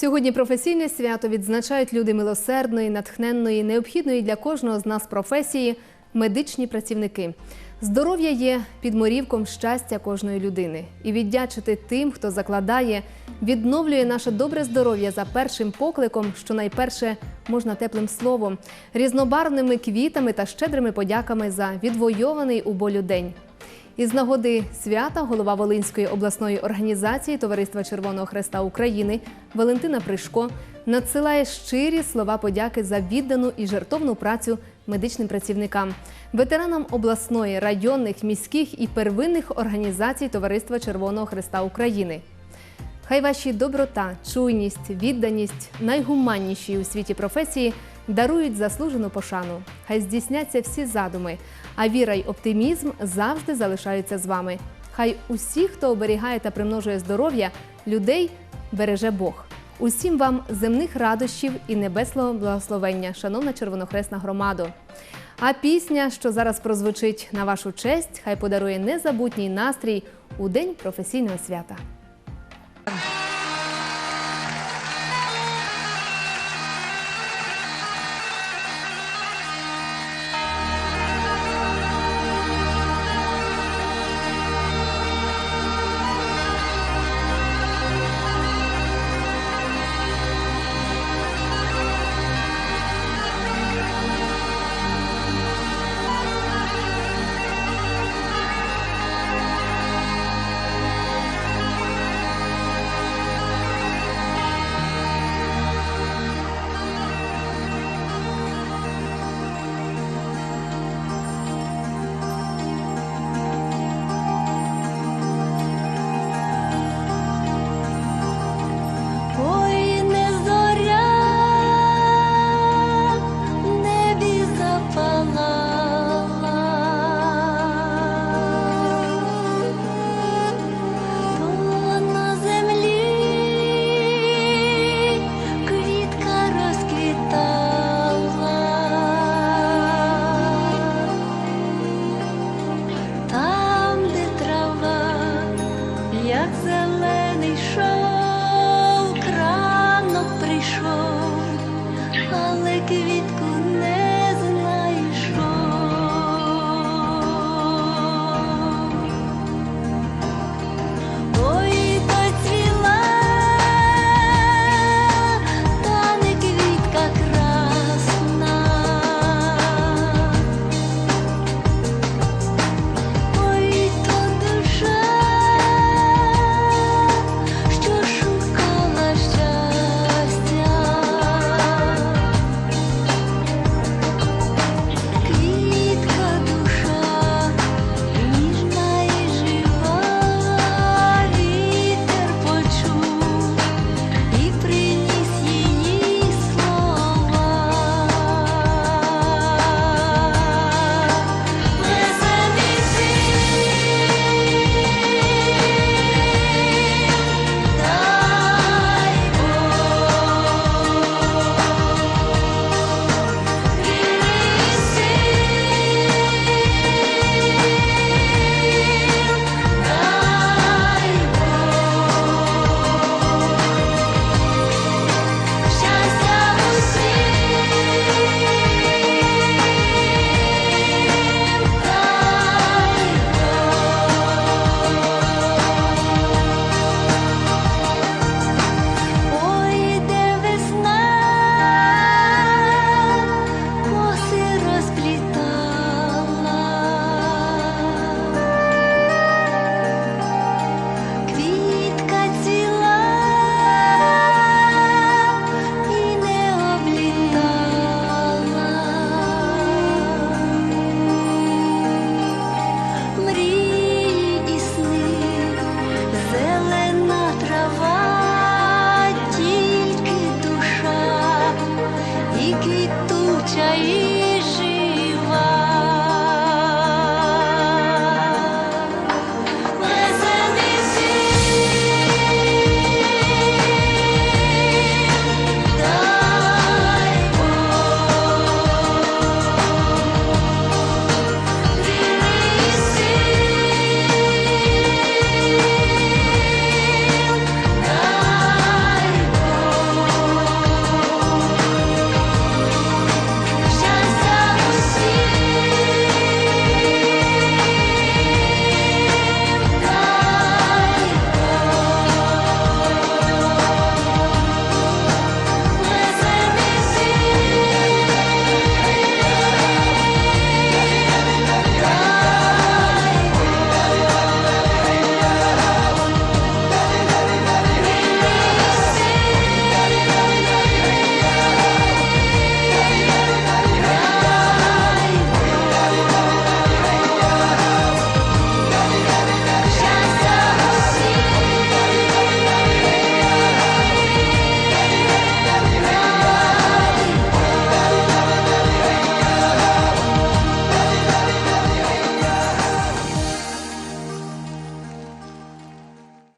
Сьогодні професійне свято відзначають люди милосердної, натхненної, необхідної для кожного з нас професії медичні працівники. Здоров'я є підморівком щастя кожної людини. І віддячити тим, хто закладає, відновлює наше добре здоров'я за першим покликом, що найперше можна теплим словом, різнобарвними квітами та щедрими подяками за відвойований у болю день. Із нагоди свята голова Волинської обласної організації Товариства Червоного Хреста України Валентина Пришко надсилає щирі слова подяки за віддану і жертовну працю медичним працівникам, ветеранам обласної, районних, міських і первинних організацій Товариства Червоного Хреста України. Хай ваші доброта, чуйність, відданість, найгуманніші у світі професії дарують заслужену пошану. Хай здійсняться всі задуми, а віра й оптимізм завжди залишаються з вами. Хай усі, хто оберігає та примножує здоров'я, людей береже Бог. Усім вам земних радощів і небесного благословення, шановна червонохресна громадо. А пісня, що зараз прозвучить на вашу честь, хай подарує незабутній настрій у день професійного свята.